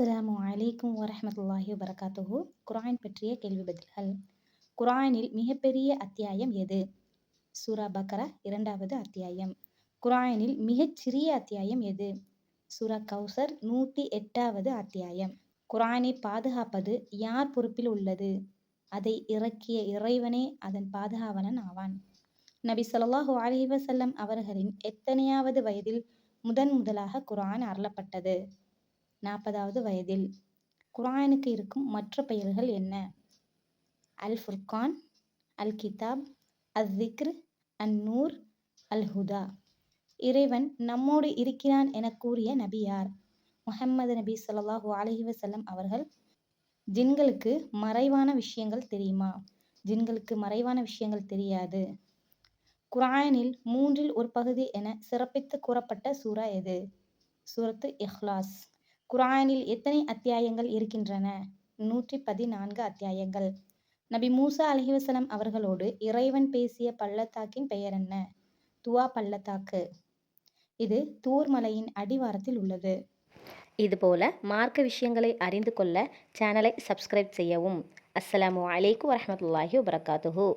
அஸ்ஸலாமு அலைக்கும் வரஹ்மத்துல்லாஹி வரகாத்துஹு குரான் பற்றிய கேள்வி பதில்கள். குரானில் மிகப்பெரிய அத்தியாயம் எது? சூரா பக்கரா இரண்டாவது அத்தியாயம். குரானில் மிகச் சிறிய அத்தியாயம் எது? சூரா கௌசர் நூற்றி எட்டாவது அத்தியாயம். குரானை பாதுகாப்பது யார் பொறுப்பில் உள்ளது? அதை இறக்கிய இறைவனே அதன் பாதுகாவலன் ஆவான். நபி சொல்லாஹு அலைஹி வசல்லம் அவர்களின் எத்தனையாவது வயதில் முதன் முதலாக குரான் அருளப்பட்டது? நாற்பதாவது வயதில் குரானுக்கு இருக்கும் மற்ற பெயர்கள் என்ன? அல் ஃபுர்கான் அல் கிதாப் அல் திக்ர் அன் நூர் அல் ஹுதா இறைவன் நம்மோடு இருக்கிறான் என கூறிய நபி யார்? முஹம்மது நபி சொல்லாஹு அலஹி வசல்லம் அவர்கள் ஜின்களுக்கு மறைவான விஷயங்கள் தெரியுமா? ஜின்களுக்கு மறைவான விஷயங்கள் தெரியாது. குரானில் மூன்றில் ஒரு பகுதி என சிறப்பித்து கூறப்பட்ட சூரா எது? சூரத்து இஹ்லாஸ். குரானில் எத்தனை அத்தியாயங்கள் இருக்கின்றன? நூற்றி பதினான்கு அத்தியாயங்கள். நபி மூசா அலிஹிவசலம் அவர்களோடு இறைவன் பேசிய பள்ளத்தாக்கின் பெயர் என்ன? துவா பள்ளத்தாக்கு. இது தூர் மலையின் அடிவாரத்தில் உள்ளது. இதுபோல மார்க்க விஷயங்களை அறிந்து கொள்ள சேனலை சப்ஸ்கிரைப் செய்யவும். அஸ்ஸலாமு அலைக்கும் வரஹ்மத்துல்லாஹி வபரகாத்துஹு.